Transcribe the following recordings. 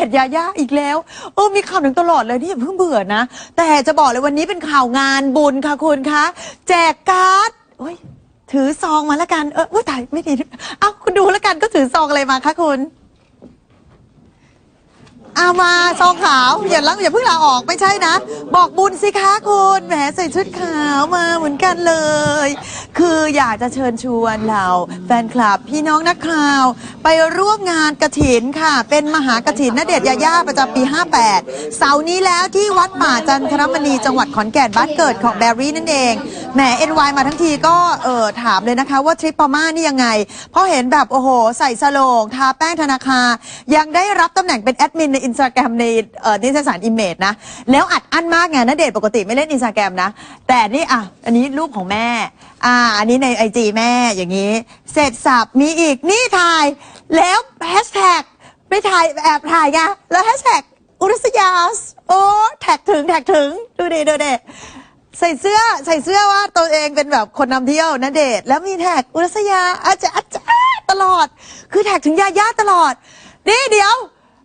ไปด้วยณเดชน์ยายาอีกแล้วเออมีข่าวหนึ่งตลอดเลยนี่อย่าเพิ่งเบื่อนะ แต่จะบอกเลยวันนี้เป็นข่าวงานบุญค่ะคุณคะแจกการ์ดโอ้ยถือซองมาแล้วกันเอออุ้ยตายไม่ดีเอ้าคุณดูแล้วกันก็ถือซองอะไรมาคะคุณเอามาซองขาวอย่าลังอย่าเพิ่งลาออกไม่ใช่นะ บอกบุญสิคะคุณแหมใส่ชุดขาวมาเหมือนกันเลย คืออยากจะเชิญชวนเราแฟนคลับพี่น้องนักข่าว ไปร่วมงานกระถินค่ะ เป็นมหากระถินนเดชน์ยาย่าประจำปี 58 เสาร์นี้แล้วที่วัดป่าจันทรมณีจังหวัดขอนแก่นบ้านเกิดของแบรี่นั่นเองแหมเอ็นวมาทั้งทีก็เออถามเลยนะคะว่าทริปพม่านี่ยังไง เพราะเห็นแบบโอ้โห ใส่สโลง ทาแป้งธนาคารยังได้รับตำแหน่งเป็นแอดมินในอินสตาแกรมในเอ่อนิตยสารอิมเมจนะ แล้วอัดอั้นมากไงณเดชน์ปกติไม่เล่นอินสตาแกรมนะ แต่นี่อะ อันนี้รูปของแม่ อ่า อันนี้ในไอจีแม่อย่างนี้ เสร็จสับมีอีกนี่ถ่าย แล้วแฮชแท็กไปถ่ายแอบถ่ายไงแล้วแฮชแท็กอุรัสยาสโอ้แท็กถึงแท็กถึงดูดิดูดิ ใส่เสื้อใส่เสื้อว่าตัวเองเป็นแบบคนนำเที่ยวนะเดชน์แล้วมีแท็กอุรัสยาอาจจะอาจจะตลอด คือแท็กถึงยาย่าตลอด นี่เดี๋ยว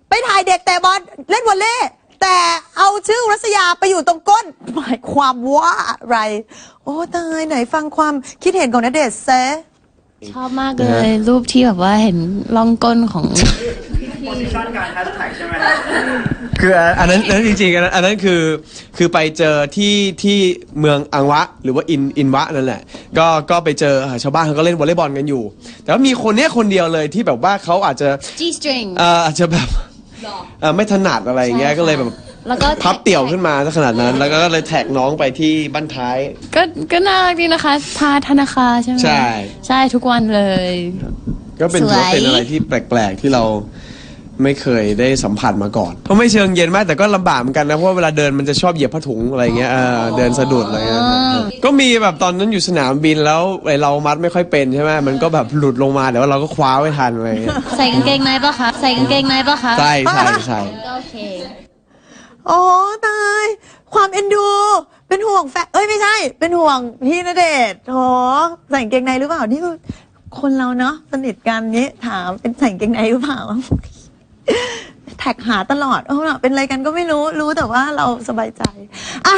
ไปถ่ายเด็กแต่บอลเล่นวอลเล่แต่เอาชื่ออุรัสยาไปอยู่ตรงก้น หมายความว่าอะไร โอ้ตายไหนฟังความคิดเห็นของนเดชน์เซชอบมากเลย รูปที่แบบว่าเห็นล่องก้นของ โพสิชันการแฮชแท็กใช่ไหมคืออันนั้นอันนั้นจริงๆอันนั้นอันนั้นคือคือไปเจอที่ที่เมืองอังวะ หรือว่าอินอินวะนั่นแหละ ก็ก็ไปเจอชาวบ้านเขาก็เล่นวอลเลย์บอลกันอยู่ แต่ว่ามีคนเนี้ยคนเดียวเลยที่แบบว่าเขาอาจจะ G string เอ่ออาจจะแบบเอ่อไม่ถนัดอะไรอย่างเงี้ยใช่ค่ะก็เลยแบบแล้วก็พับเตี่ยวขึ้นมาซะขนาดนั้น แล้วก็เลยแท็กน้องไปที่บ้านท้าย ก็ก็น่ารักดีนะคะ พาธนาคารใช่ไหมใช่ ใช่ทุกวันเลย ก็เป็นสวยถือว่าเป็นอะไรที่แปลกๆที่เรา ไม่เคยได้สัมผัสมาก่อนเพราะไม่เชิงเย็นมากแต่ก็ลำบากเหมือนกันนะเพราะว่าเวลาเดินมันจะชอบเหยียบผ้าถุงอะไรเงี้ยเออเดินสะดุดอะไรเงี้ยก็มีแบบตอนนั้นอยู่สนามบินแล้วไอเรามัดไม่ค่อยเป็นใช่ไหมมันก็แบบหลุดลงมาแต่ว่าเราก็คว้าไว้ทันอะไรเงี้ยใส่กางเกงในปะคะใส่กางเกงในปะคะใช่ใช่ใช่ก็โอเค โอ้ตาย ความเอ็นดู เป็นห่วงแฟนเอ้ยไม่ใช่ เป็นห่วงพี่ณเดชน์โถใส่กางเกงในหรือเปล่านี่คือคนเราเนาะสนิทกันนี้ถามเป็นใส่กางเกงในหรือเปล่า แท็กหาตลอดเออเป็นอะไรกันก็ไม่รู้รู้แต่ว่าเราสบายใจอะ